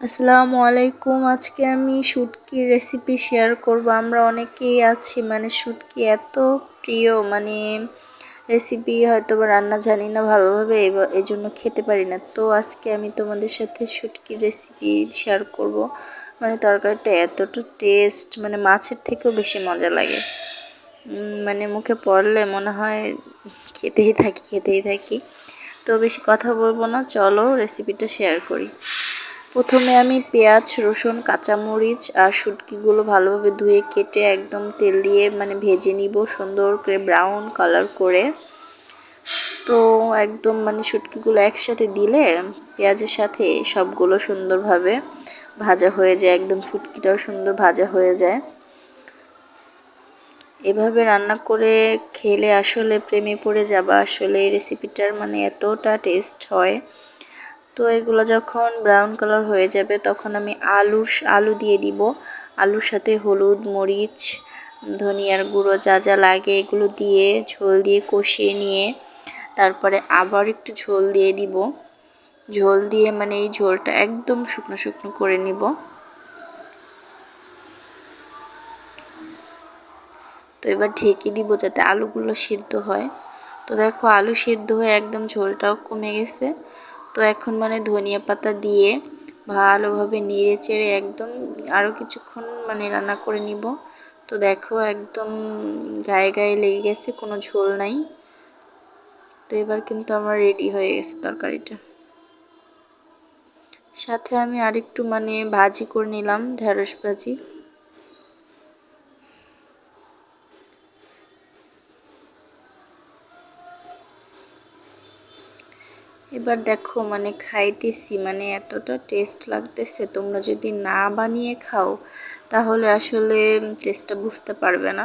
আসসালামু আলাইকুম। আজকে আমি শুটকির রেসিপি শেয়ার করব। আমরা অনেকেই আছি মানে শুটকি এত প্রিয় মানে রেসিপি হয়তো বা রান্না জানি না ভালোভাবে এই জন্য খেতে পারি না। তো আজকে আমি তোমাদের সাথে শুটকির রেসিপি শেয়ার করব। মানে তরকারিটা এতটা টেস্ট মানে মাছের থেকেও বেশি মজা লাগে। মানে মুখে পড়লে মনে হয় খেতেই থাকি খেতেই থাকি। তো বেশি কথা বলব না, চলো রেসিপিটা শেয়ার করি। প্রথমে আমি পেঁয়াজ, রসুন, কাঁচামরিচ আর শুটকিগুলো ভালোভাবে ধুয়ে কেটে একদম তেল দিয়ে মানে ভেজে নিব সুন্দর করে ব্রাউন কালার করে। তো একদম মানে শুটকিগুলো একসাথে দিলে পেঁয়াজের সাথে সবগুলো সুন্দরভাবে ভাজা হয়ে যায়, একদম শুটকিটাও সুন্দর ভাজা হয়ে যায়। এভাবে রান্না করে খেলে আসলে প্রেমে পড়ে যাবা, আসলে এই রেসিপিটার মানে এতটা টেস্ট হয়। তো এগুলো যখন ব্রাউন কালার হয়ে যাবে, তখন আমি আলু আলু দিয়ে দিব। আলুর সাথে হলুদ, মরিচ, ধনিয়ার গুঁড়ো যা যা লাগে এগুলো দিয়ে ঝোল দিয়ে কষিয়ে নিয়ে তারপরে আবার একটু ঝোল দিয়ে দিব। ঝোল দিয়ে মানে এই ঝোলটা একদম শুকনো শুকনো করে নিব। তো এবার ঢেকে দিব যাতে আলুগুলো সিদ্ধ হয়। তো দেখো আলু সিদ্ধ হয়ে একদম ঝোলটাও কমে গেছে। তো এখন মানে ধনিয়া পাতা দিয়ে ভালোভাবে নেড়ে চেড়ে একদম আরও কিছুক্ষণ মানে রান্না করে নিব। তো দেখো একদম গায়ে গায়ে লেগে গেছে, কোনো ঝোল নাই। তো এবার কিন্তু আমার রেডি হয়ে গেছে তরকারিটা। সাথে আমি আরেকটু মানে ভাজি করে নিলাম, ঢেঁড়স ভাজি। এবার দেখো মানে খাইতেছি মানে এতটা টেস্ট লাগতেছে। তোমরা যদি না বানিয়ে খাও, তাহলে আসলে টেস্টটা বুঝতে পারবে না।